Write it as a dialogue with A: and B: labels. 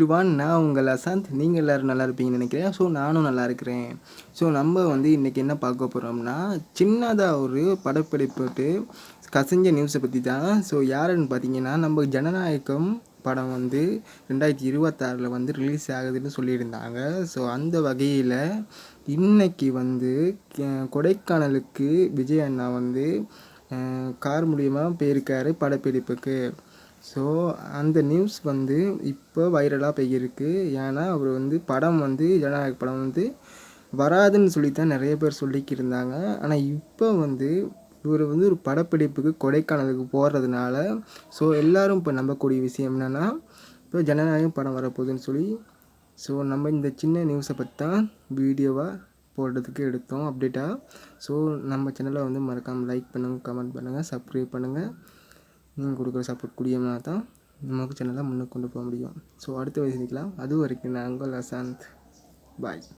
A: Everyone நான் உங்கள் அசாந்த். நீங்கள் எல்லோரும் நல்லா இருப்பீங்கன்னு நினைக்கிறேன். ஸோ நானும் நல்லா இருக்கிறேன். ஸோ நம்ம வந்து இன்றைக்கி என்ன பார்க்க போகிறோம்னா சின்னதாக ஒரு படப்பிடிப்பு கசிஞ்ச நியூஸை பற்றி தான். ஸோ யாருன்னு பார்த்தீங்கன்னா நம்ம ஜனநாயகம் படம் வந்து ரெண்டாயிரத்தி இருபத்தாறில் வந்து ரிலீஸ் ஆகுதுன்னு சொல்லியிருந்தாங்க. ஸோ அந்த வகையில் இன்றைக்கி வந்து கொடைக்கானலுக்கு விஜய் அண்ணா வந்து கார் மூலியமாக போயிருக்காரு படப்பிடிப்புக்கு. ஸோ அந்த நியூஸ் வந்து இப்போ வைரலாக போயிருக்கு. ஏன்னா அவர் வந்து படம் வந்து ஜனநாயக படம் வந்து வராதுன்னு சொல்லி தான் நிறைய பேர் சொல்லிக்கிருந்தாங்க ஆனால் இப்போ வந்து இவர் வந்து ஒரு படப்பிடிப்புக்கு கொடைக்கானலுக்கு போகிறதுனால ஸோ எல்லோரும் இப்போ நம்பக்கூடிய விஷயம் என்னென்னா இப்போ ஜனநாயகம் படம் வரப்போகுதுன்னு சொல்லி ஸோ நம்ம இந்த சின்ன நியூஸை பற்றி தான் வீடியோவாக போடுறதுக்கு எடுத்தோம் அப்டேட்டாக ஸோ நம்ம சேனலை வந்து மறக்காமல் லைக் பண்ணுங்கள் கமெண்ட் பண்ணுங்கள் சப்ஸ்கிரைப் பண்ணுங்கள் நீங்கள் கொடுக்குற சப்போர்ட் கூடியம்னா தான் நமக்கு சேனலை முன்னுக்கு கொண்டு போக முடியும். ஸோ அடுத்த வயசு நிற்கலாம் அது வரைக்கும் நான் உங்கள் அசாந்த். பாய்